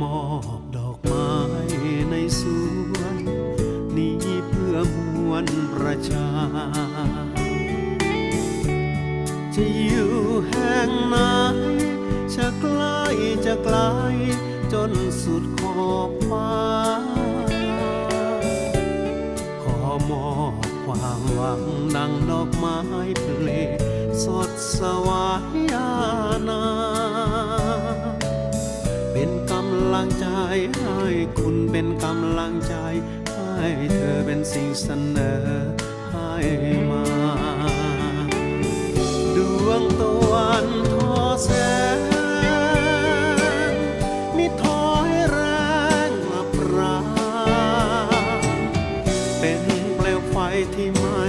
มอบดอกไม้ในสวน นี้เพื่อมวลประชา จะอยู่แห่งไหนจะใกล้จะไกลจนสุดขอบฟ้า ขอมอบความหวังดังดอกไม้เพลสดสวายำลังใจให้คุณเป็นกำลังใจ ให้เธอเป็นสิ่งเสนอให้มาดวงตะวันทอแสงมิทอยแรงลับรา เป็นเปลวไฟที่มา